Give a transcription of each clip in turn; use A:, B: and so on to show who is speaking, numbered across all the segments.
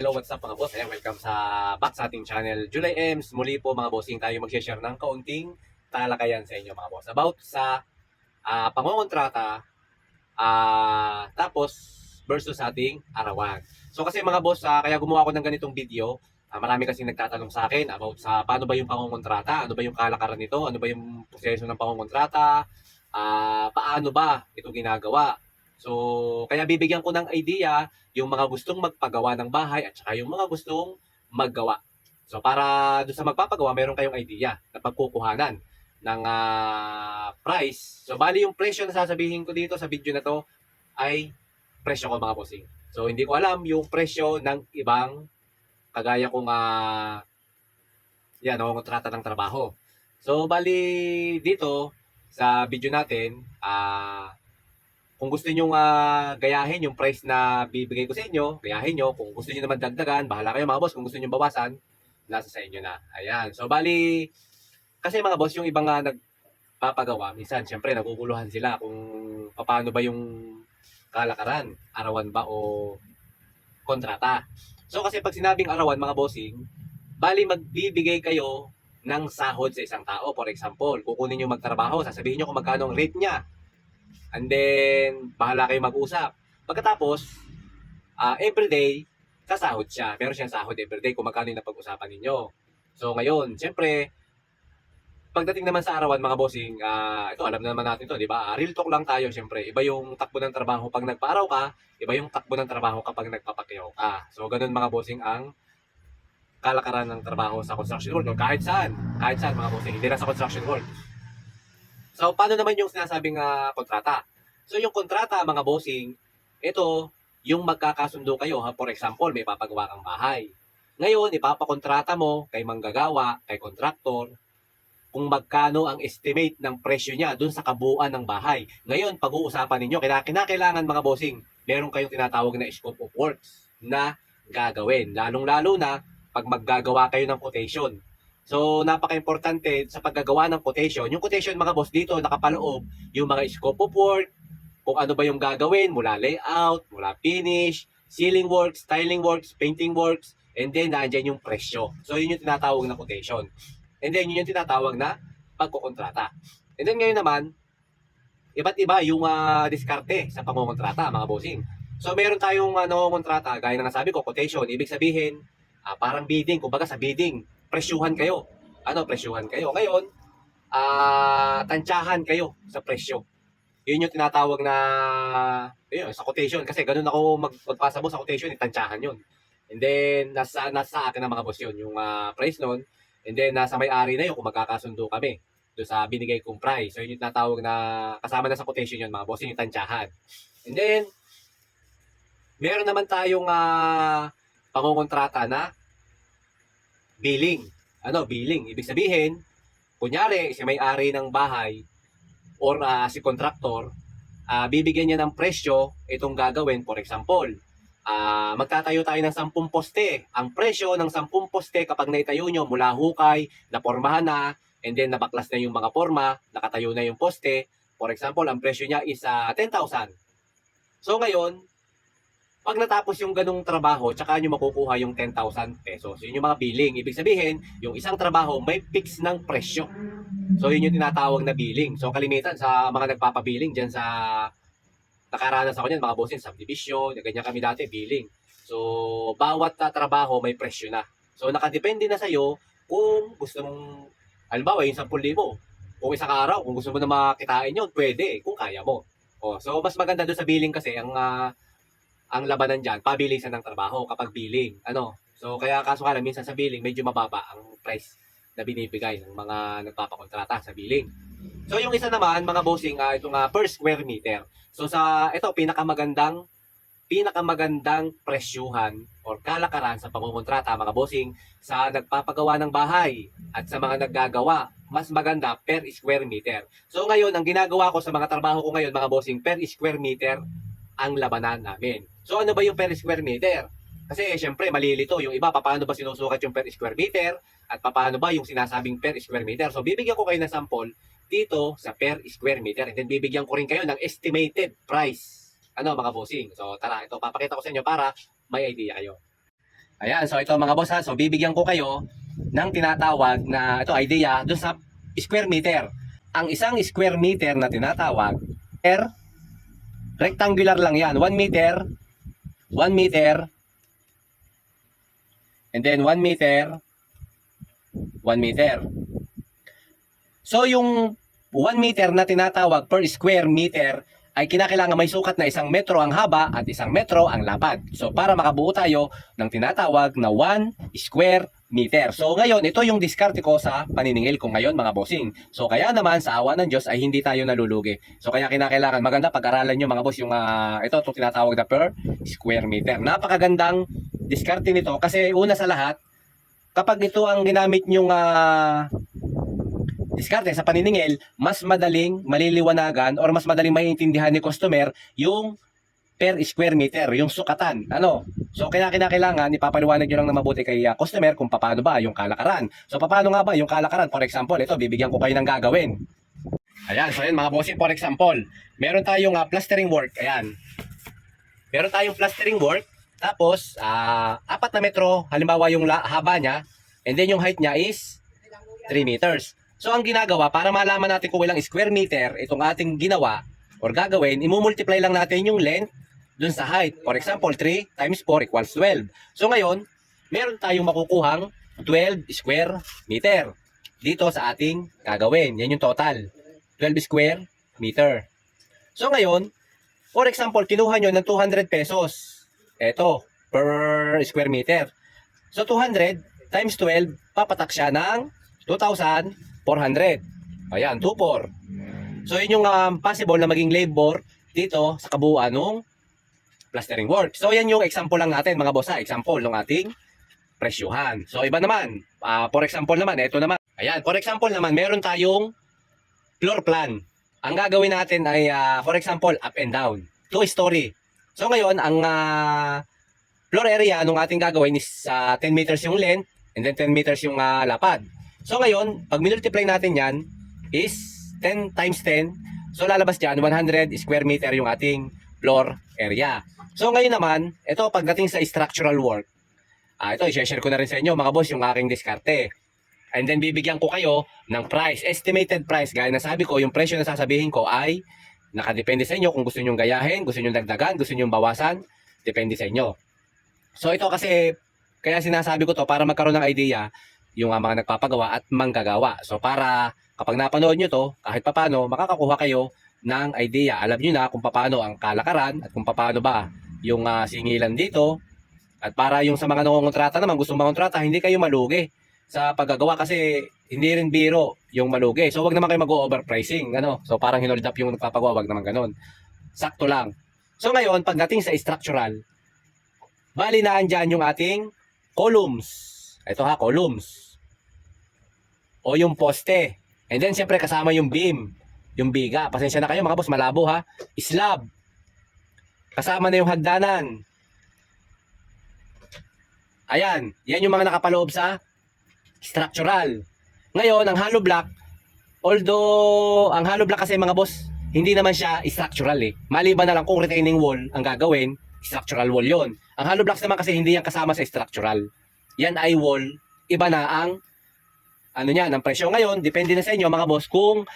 A: Hello, what's up mga boss? Ayan, welcome sa back sa ating channel. July Ems, muli po mga bossing tayo mag-share ng kaunting talakayan sa inyo mga boss. About sa uh, pangongontrata, ah tapos versus ating arawan. So kasi mga boss, ah, kaya gumawa ko ng ganitong video, ah, marami kasing nagtatanong sa akin about sa paano ba yung pangongontrata, ano ba yung kalakaran nito, ano ba yung proseso ng pangongontrata, ah paano ba ito ginagawa. So, kaya bibigyan ko ng idea yung mga gustong magpagawa ng bahay at saka yung mga gustong maggawa. So para doon sa magpapagawa, meron kayong idea na pagkukuhanan ng ah, price. So bali yung presyo na sasabihin ko dito sa video na to ay presyo ko mga bossing. So hindi ko alam yung presyo ng ibang kagaya kong uh, yan, kontrata ng trabaho. So bali dito sa video natin, ah kung gusto niyo uh, gayahin yung price na bibigay ko sa inyo, gayahin nyo. Kung gusto niyo naman dagdagan, bahala kayo mga boss. Kung gusto niyo bawasan, nasa sa inyo na. Ayan. So, bali, kasi mga boss, yung ibang uh, nagpapagawa, minsan, syempre, naguguluhan sila kung paano ba yung kalakaran, arawan ba o kontrata. So, kasi pag sinabing arawan, mga bossing, bali magbibigay kayo ng sahod sa isang tao. For example, kukunin nyo magtrabaho, sasabihin nyo kung magkano ang rate niya And then, bahala kayo mag-usap. Pagkatapos, uh, everyday, sasahod siya. Meron siyang sahod everyday kung magkano yung napag-usapan ninyo. So ngayon, siyempre, pagdating naman sa arawan mga bossing, uh, ito alam naman natin to, di ba? Uh, real talk lang tayo siyempre. Iba yung takbo ng trabaho pag nagpaaraw ka, iba yung takbo ng trabaho kapag nagpapakyaw ka. So ganun mga bossing ang kalakaran ng trabaho sa construction world o kahit saan. Kahit saan mga bossing, hindi na sa construction world. So, paano naman yung sinasabing uh, kontrata? So, yung kontrata, mga bossing, ito, yung magkakasundo kayo. Ha? For example, may papagawa kang bahay. Ngayon, ipapakontrata mo kay manggagawa, kay kontraktor, kung magkano ang estimate ng presyo niya dun sa kabuuan ng bahay. Ngayon, pag-uusapan ninyo, kinakailangan mga bossing, meron kayong tinatawag na scope of works na gagawin. Lalong-lalo na pag maggagawa kayo ng quotation. So, napaka-importante sa paggagawa ng quotation. Yung quotation, mga boss, dito nakapaloob yung mga scope of work, kung ano ba yung gagawin mula layout, mula finish, ceiling works, styling works, painting works, and then nandiyan yung presyo. So, yun yung tinatawag na quotation. And then, yun yung tinatawag na pagkukontrata. And then, ngayon naman, iba't iba yung uh, diskarte sa pangungontrata, mga bossing. So, meron tayong uh, kontrata, gaya na nasabi ko, quotation. Ibig sabihin, uh, parang bidding, kumbaga sa bidding, presyuhan kayo. Ano, presyuhan kayo. Ngayon, ah, uh, tansyahan kayo sa presyo. Yun yung tinatawag na yun, sa quotation kasi ganun ako mag magpasa mo sa quotation, tansyahan yun. And then nasa nasa akin ng mga boss yun, yung uh, price noon. And then nasa may-ari na yun kung magkakasundo kami do sa binigay kong price. So yun yung tinatawag na kasama na sa quotation yun mga boss, yun yung tansyahan. And then meron naman tayong uh, pangongontrata na billing. Ano, billing. Ibig sabihin, kunyari, si may-ari ng bahay or uh, si contractor, uh, bibigyan niya ng presyo itong gagawin. For example, uh, magtatayo tayo ng 10 poste. Ang presyo ng 10 poste kapag naitayo nyo mula hukay, napormahan na, and then nabaklas na yung mga forma, nakatayo na yung poste. For example, ang presyo niya is uh, 10,000. So ngayon, pag natapos yung ganung trabaho, tsaka nyo makukuha yung 10,000 pesos. Yun yung mga billing. Ibig sabihin, yung isang trabaho may fix ng presyo. So yun yung tinatawag na billing. So kalimitan sa mga nagpapabiling dyan sa nakaranas ako niyan, mga bossin, subdivision, ganyan kami dati, billing. So bawat uh, trabaho may presyo na. So nakadepende na sa'yo kung gusto mong, halimbawa yung 10,000, kung isang araw, kung gusto mo na makitain yun, pwede, kung kaya mo. Oh, so mas maganda doon sa billing kasi ang uh, ang labanan dyan, pabilisan ng trabaho kapag billing. Ano? So, kaya kaso ka minsan sa billing, medyo mababa ang price na binibigay ng mga nagpapakontrata sa billing. So, yung isa naman, mga bossing, uh, itong uh, per square meter. So, sa ito, pinakamagandang pinakamagandang presyuhan or kalakaran sa pangungontrata, mga bossing, sa nagpapagawa ng bahay at sa mga naggagawa, mas maganda per square meter. So ngayon, ang ginagawa ko sa mga trabaho ko ngayon, mga bossing, per square meter ang labanan namin. So ano ba yung per square meter? Kasi syempre malilito yung iba paano ba sinusukat yung per square meter at paano ba yung sinasabing per square meter. So bibigyan ko kayo ng sample dito sa per square meter and then bibigyan ko rin kayo ng estimated price. Ano mga bossing? So tara, ito papakita ko sa inyo para may idea kayo. Ayan, so ito mga boss ha, so bibigyan ko kayo ng tinatawag na ito idea doon sa square meter. Ang isang square meter na tinatawag, er, rectangular lang yan, 1 meter, 1 meter, and then 1 meter, 1 meter. So yung 1 meter na tinatawag per square meter ay kinakailangan may sukat na isang metro ang haba at isang metro ang lapad. So para makabuo tayo ng tinatawag na 1 square meter. So ngayon, ito yung diskarte ko sa paniningil ko ngayon mga bossing. So kaya naman sa awa ng Diyos ay hindi tayo nalulugi. So kaya kinakailangan maganda pag-aralan nyo mga boss yung ah, ito itong tinatawag na per square meter. Napakagandang diskarte nito kasi una sa lahat kapag ito ang ginamit nyong ah, diskarte sa paniningil, mas madaling maliliwanagan or mas madaling maiintindihan ni customer yung per square meter, yung sukatan. Ano? So kaya kinakailangan ipapaliwanag nyo lang na mabuti kay uh, customer kung paano ba yung kalakaran. So paano nga ba yung kalakaran? For example, ito bibigyan ko kayo ng gagawin. Ayan, so yun mga bossing, for example, meron tayong uh, plastering work. Ayan. Meron tayong plastering work. Tapos, ah, apat na metro, halimbawa yung haba niya, and then yung height niya is 3 meters. So ang ginagawa, para malaman natin kung ilang square meter itong ating ginawa or gagawin, imumultiply lang natin yung length dun sa height. For example, 3 times 4 equals 12. So ngayon, meron tayong makukuhang 12 square meter dito sa ating gagawin. Yan yung total. 12 square meter. So ngayon, for example, kinuha nyo ng 200 pesos. Ito, per square meter. So 200 times 12, papatak siya ng 2,400. Ayan, 2,4. So yun yung um, possible na maging labor dito sa kabuuan ng plastering work. So yan yung example lang natin mga boss ha. Example ng ating presyuhan. So iba naman, ah, for example naman, ito naman. Ayan, for example naman, meron tayong floor plan. Ang gagawin natin ay, ah, for example, up and down. Two story. So ngayon, ang ah, floor area nung ating gagawin is ah, 10 meters yung length and then 10 meters yung ah, lapad. So ngayon, pag multiply natin yan is 10 times 10. So lalabas dyan, 100 square meter yung ating floor area. So ngayon naman, ito pagdating sa structural work, ah, ito i-share ko na rin sa inyo mga boss yung aking diskarte. And then bibigyan ko kayo ng price, estimated price. Gaya na sabi ko, yung presyo na sasabihin ko ay nakadepende sa inyo kung gusto nyong gayahin, gusto nyong dagdagan, gusto nyong bawasan, depende sa inyo. So ito kasi, kaya sinasabi ko to para magkaroon ng idea yung mga nagpapagawa at manggagawa. So para kapag napanood nyo to, kahit papano, makakakuha kayo ng idea. Alam nyo na kung paano ang kalakaran at kung paano ba yung ah, singilan dito. At para yung sa mga nangongontrata naman, gustong mangontrata, hindi kayo malugi sa paggagawa kasi hindi rin biro yung malugi. So wag naman kayo mag-overpricing, ano? So parang hinold up yung nagpapagawa, wag naman ganun. Sakto lang. So ngayon, pagdating sa structural, bali na andyan yung ating columns. Ito ha, columns. O yung poste. And then siyempre kasama yung beam, yung biga. Pasensya na kayo mga boss, malabo ha. Slab. Kasama na yung hagdanan. Ayan, yan yung mga nakapaloob sa structural. Ngayon, ang hollow block, although ang hollow block kasi mga boss, hindi naman siya structural eh. Maliban na lang kung retaining wall ang gagawin, structural wall yon. Ang hollow blocks naman kasi hindi yan kasama sa structural. Yan ay wall, iba na ang ano niya, ng presyo. Ngayon, depende na sa inyo mga boss kung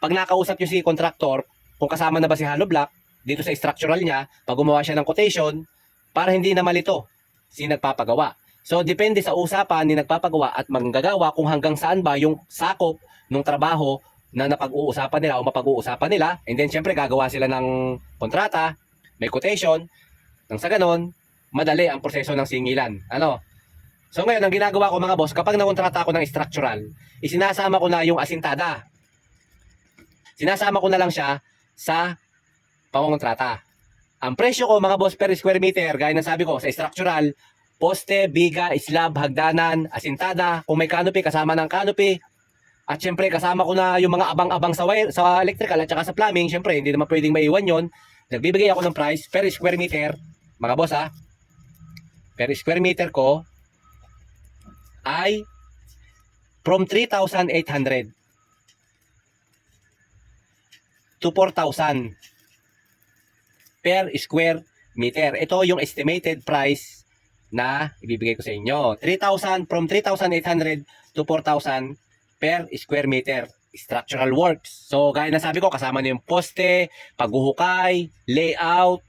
A: pag nakausap nyo si contractor, kung kasama na ba si hollow block dito sa structural niya, pag gumawa siya ng quotation, para hindi na malito si nagpapagawa. So, depende sa usapan ni nagpapagawa at manggagawa kung hanggang saan ba yung sakop ng trabaho na napag-uusapan nila o mapag-uusapan nila. And then, syempre, gagawa sila ng kontrata, may quotation. Nang sa ganon, madali ang proseso ng singilan. Ano? So, ngayon, ang ginagawa ko mga boss, kapag nakontrata ako ng structural, isinasama ko na yung asintada. Sinasama ko na lang siya sa pangontrata. Ang presyo ko mga boss per square meter, gaya ng sabi ko, sa structural, poste, biga, slab, hagdanan, asintada, kung may canopy, kasama ng canopy. At syempre, kasama ko na yung mga abang-abang sa, wire, sa electrical at saka sa plumbing. Syempre, hindi naman pwedeng maiwan yon. Nagbibigay ako ng price per square meter. Mga boss ha, per square meter ko ay from 3,800 to 4,000 per square meter. Ito yung estimated price na ibibigay ko sa inyo. 3,000 from 3,800 to 4,000 per square meter structural works. So, gaya na sabi ko, kasama na yung poste, paghuhukay, layout,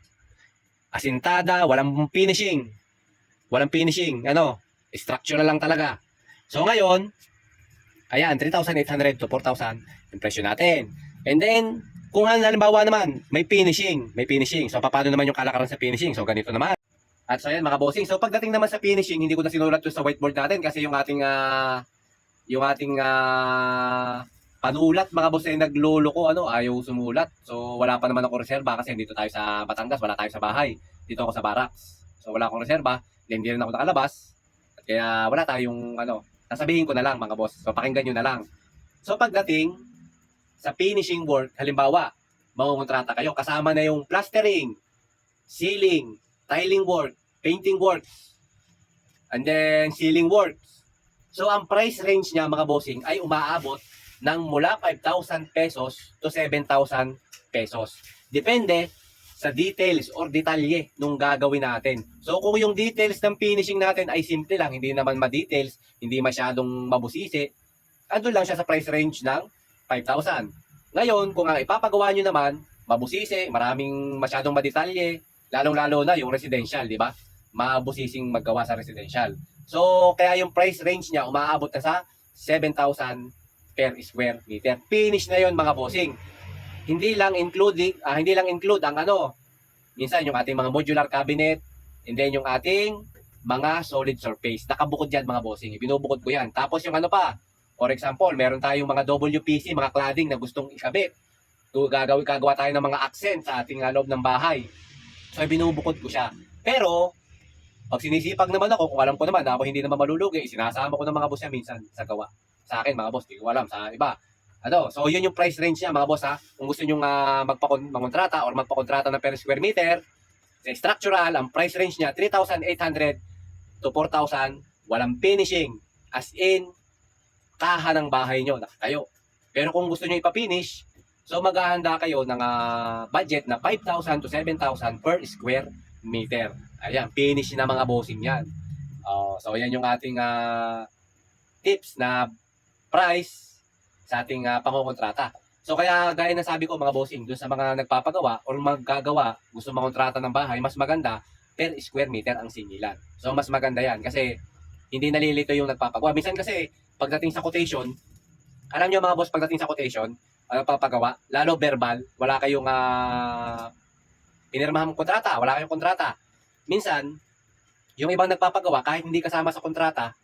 A: asintada, walang finishing. Walang finishing. Ano? Structural lang talaga. So, ngayon, ayan, 3,800 to 4,000 yung presyo natin. And then, kung halimbawa naman, may finishing, may finishing. So, paano naman yung kalakaran sa finishing? So, ganito naman. At so, ayan, mga bossing. So, pagdating naman sa finishing, hindi ko na sinulat to sa whiteboard natin kasi yung ating, ah, yung ating, ah, panulat mga boss ay naglolo ko ano ayaw sumulat so wala pa naman ako reserba kasi dito tayo sa Batangas wala tayo sa bahay dito ako sa barracks so wala akong reserba hindi rin ako nakalabas kaya wala tayong ano sasabihin ko na lang mga boss. So pakinggan nyo na lang. So pagdating sa finishing work halimbawa mangungontrata kayo. Kasama na yung plastering ceiling tiling work painting works and then ceiling works. So ang price range niya mga bossing ay umaabot ng mula 5,000 pesos to 7,000 pesos. Depende sa details or detalye nung gagawin natin. So kung yung details ng finishing natin ay simple lang, hindi naman ma-details, hindi masyadong mabusisi, andun lang siya sa price range ng 5,000. Ngayon, kung ang ipapagawa nyo naman, mabusisi, maraming masyadong madetalye, lalong-lalo na yung residential, di ba? Mabusising maggawa sa residential. So, kaya yung price range niya umaabot na sa 7,000 per square meter. Finish na yon mga bossing. Hindi lang including ah, hindi lang include ang ano, minsan yung ating mga modular cabinet, and then yung ating mga solid surface. Nakabukod yan mga bossing. Binubukod ko yan. Tapos yung ano pa, for example, meron tayong mga WPC, mga cladding na gustong ikabit. To gagawin gagawa tayo ng mga accent sa ating ah, loob ng bahay. So binubukod ko siya. Pero pag sinisipag naman ako, kung alam ko naman na ako hindi naman malulugi, sinasama ko ng mga boss niya minsan sa gawa sa akin mga boss, di ko alam sa iba. Ano, so yun yung price range niya mga boss ha. Kung gusto niyo uh, magpakon magkontrata or magpakontrata ng per square meter, sa structural, ang price range niya 3,800 to 4,000, walang finishing. As in, kaha ng bahay niyo na kayo. Pero kung gusto niyo ipa-finish, so maghahanda kayo ng ah, budget na 5,000 to 7,000 per square meter. Ayan, finish na mga bossing yan. Oh, so yan yung ating ah, tips na price sa ating uh, pangokontrata. So kaya gaya na sabi ko mga bossing, dun sa mga nagpapagawa or maggagawa, gusto makontrata ng bahay, mas maganda per square meter ang singilan. So mas maganda yan kasi hindi nalilito yung nagpapagawa. Minsan kasi pagdating sa quotation, alam nyo mga boss, pagdating sa quotation, ano papagawa, lalo verbal, wala kayong uh, pinirmahang kontrata, wala kayong kontrata. Minsan, yung ibang nagpapagawa, kahit hindi kasama sa kontrata,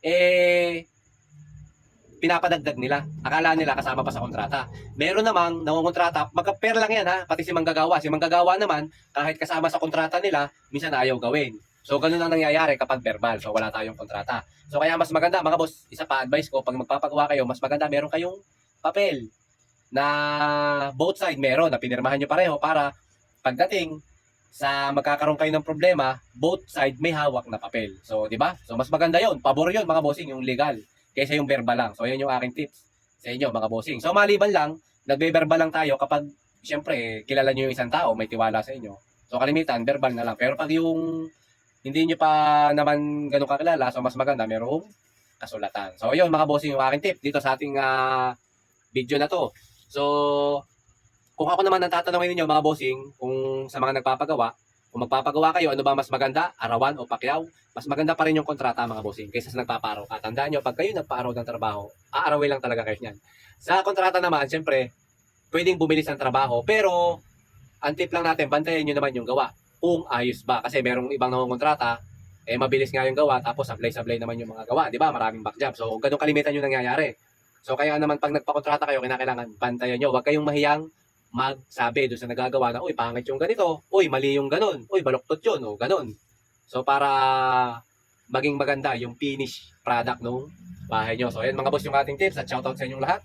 A: eh, pinapadagdag nila. Akala nila kasama pa sa kontrata. Meron namang nangungontrata, magka-pair lang yan ha, pati si manggagawa. Si manggagawa naman, kahit kasama sa kontrata nila, minsan ayaw gawin. So, ganun ang nangyayari kapag verbal. So, wala tayong kontrata. So, kaya mas maganda, mga boss, isa pa advice ko, pag magpapagawa kayo, mas maganda meron kayong papel na both side meron, na pinirmahan nyo pareho para pagdating sa magkakaroon kayo ng problema, both side may hawak na papel. So, di ba? So, mas maganda yon Pabor yon mga bossing, yung legal kaysa yung verbal lang. So, yun yung aking tips sa inyo, mga bossing. So, maliban lang, nagbe-verbal lang tayo kapag, siyempre, kilala nyo yung isang tao, may tiwala sa inyo. So, kalimitan, verbal na lang. Pero pag yung hindi nyo pa naman ganun kakilala, so mas maganda, merong kasulatan. So, yun, mga bossing, yung aking tip dito sa ating uh, video na to. So, kung ako naman natatanungin ninyo, mga bossing, kung sa mga nagpapagawa, kung magpapagawa kayo, ano ba mas maganda? Arawan o pakyaw? Mas maganda pa rin yung kontrata mga bossing kaysa sa nagpaparaw. At tandaan nyo, pag kayo nagpaaraw ng trabaho, aarawin lang talaga kayo niyan. Sa kontrata naman, siyempre, pwedeng bumilis ang trabaho. Pero, ang tip lang natin, bantayan nyo naman yung gawa. Kung ayos ba. Kasi merong ibang nangongontrata, eh mabilis nga yung gawa, tapos sablay-sablay naman yung mga gawa. Di ba? Maraming backjob. So, ganun kalimitan yung nangyayari. So, kaya naman pag nagpakontrata kayo, kinakailangan bantayan nyo. Huwag kayong mahiyang magsabi doon sa nagagawa na, uy, pangit yung ganito, uy, mali yung ganun, uy, baloktot yun, o ganun. So, para maging maganda yung finish product nung bahay nyo. So, ayan mga boss yung ating tips at shoutout sa inyong lahat.